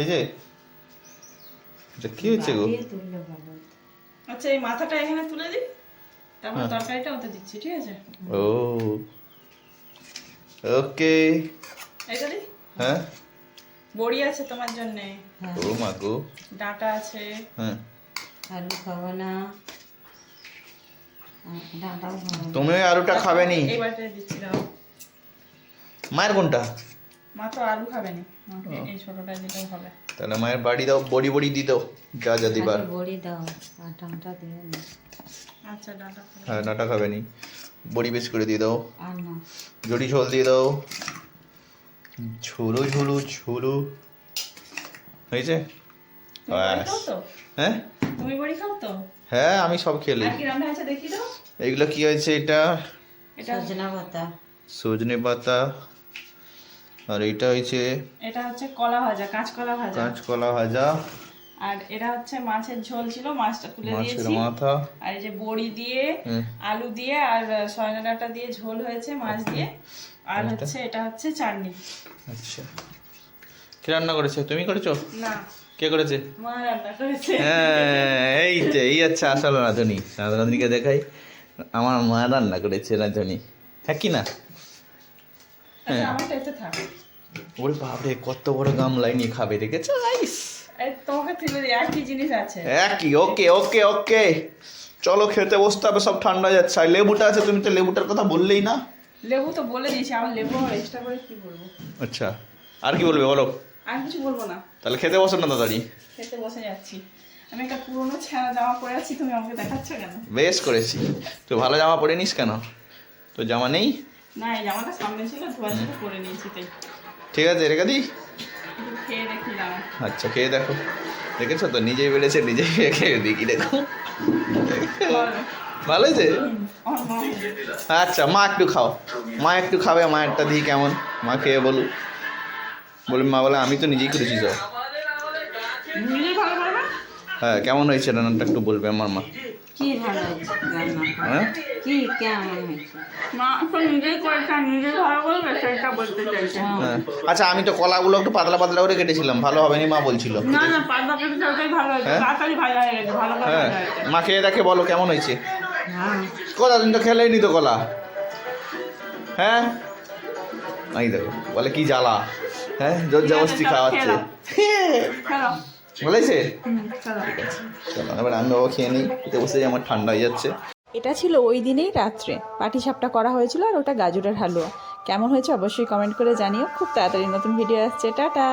হয়েছে এটা কি হয়েছে গো। আচ্ছা এই মাথাটা এখানে তুলে দিই? তারপর হ্যাঁ। তরকারিটা ওতে দিচ্ছি ঠিক আছে? ও ওকে। এটা দিই হ্যাঁ। বড়ি আছে তোমার জন্য। হ্যাঁ। ও মা গো। ডাঁটা আছে। হ্যাঁ। আলু খাব না। আহ, না। তুমি আলুটা খাবে নি? মায়ের কোনটা? মা তো আলু খাবে নি। মাকে এই ছোটটা দিলেও হবে। তাহলে মায়ের বাড়ি দাও বড়ি বড়ি দি দাও যা যা দিবার। খালি বড়ি দাও আর ডাঁটা দিও। না আচ্ছা ডাঁটা হ্যাঁ নাটা খাবে নি। বড়ি বেশ করে দিয়ে দাও। আর না। জড়ি ঝোল দিয়ে দাও। ঝুলু ঝুলু ঝুলু। হয়েছে? ব্যাস। হ্যাঁ? তুমি বড়ি খাও তো? হ্যাঁ আমি সব খেলি আর কি হয়েছে এটা এটা? সজনা পাতা। সজনে পাতা। আর এইটা হয়েছে এটা হচ্ছে কলা ভাজা কাঁচকলা ভাজা। কাঁচকলা ভাজা। আর এটা হচ্ছে মাছের ঝোল ছিল মাছটা তুলে মাছের দিয়েছি। মাথা। আর এই যে বড়ি দিয়ে আলু দিয়ে আর সজনা ডাঁটা দিয়ে ঝোল হয়েছে মাছ দিয়ে। আর হচ্ছে এটা হচ্ছে চাটনি। আচ্ছা। কে রান্না করেছে? তুমি করেছ? না। কে করেছে? মা রান্না করেছে। হ্যাঁ এই যে এই হচ্ছে আসল রাঁধুনি। রাঁধুনিকে দেখাই। আমার মা রান্না করেছে রাঁধুনি। হ্যাঁ কি না? আচ্ছা আমারটা এতে থাক। ওরে বাপরে কত বড় গামলাই নিয়ে খাবে দেখেছ? এই তোমাকে দিই একই জিনিস আছে। একই ওকে ওকে ওকে। চলো খেতে বসতে হবে সব ঠান্ডা যাচ্ছে। আর লেবুটা আছে তুমি তো লেবুটার কথা বললেই না। লেবু তো বলে দিয়েছি আমার লেবু এক্সট্রা করে কি বলব? আচ্ছা আর কি বলবে বলো? আর কিছু বলব না। তাহলে খেতে বসো না তাড়াতাড়ি খেতে বসে যাচ্ছি। আমি একটা পুরোনো ছেঁড়া জামা পরে আছি তুমি আমাকে দেখাচ্ছ কেন? বেশ করেছি। তুই ভালো জামা পরে নিস কেন? তো জামা নেই? না এই জামাটা সামনে ছিল ধোয়া ছিল পরে নিয়েছি তাই। ঠিক আছে রেখে দিই? খেয়ে আচ্ছা খেয়ে দেখো। দেখেছ তো? নিজেই বেড়েছে নিজেই খেয়ে দেখি দেখো। ভালো হয়েছে? আচ্ছা মা একটু খাও। মা একটু খাবে মায়েরটা দিই কেমন? মা খেয়ে বলুক। বলি মা বলে আমি তো নিজেই করেছি সব হ্যাঁ কেমন হয়েছে? রান্নাটা একটু বলবে আমার মা। কি ভালো হয়েছে রান্না? হ্যাঁ? কি কেমন হয়েছে? মা তো নিজেই করেছে আর ভালো বলবে সেটা বলতে চাইছে। হ্যাঁ। আচ্ছা আমি তো কলাগুলো একটু পাতলা পাতলা করে কেটেছিলাম ভালো হবে নি মা বলছিল। না না পাতলা পেটে তরকারি ভালো হয়েছে হ্যাঁ? তাড়াতাড়ি ভাজা গেছে ভালো করে ভাজা হয়েছে মা খেয়ে দেখে বলো কেমন হয়েছে? হ্যাঁ কলা তুমি তো খেলেই নি তো কলা। হ্যাঁ? এই দেখো বলে কি জ্বালা। হ্যাঁ? জোর জবরদস্তি খাওয়াচ্ছে। বলেছে? চলো। এবার আমি বাবা খেয়ে নিই খেতে বসে আমার ঠান্ডা হয়ে যাচ্ছে। এটা ছিল ওই দিনেই রাত্রে। পাটিসাপটা করা হয়েছিল আর ওটা গাজরের হালুয়া। কেমন হয়েছে অবশ্যই কমেন্ট করে জানিও। খুব তাড়াতাড়ি নতুন ভিডিও আসছে। টাটা!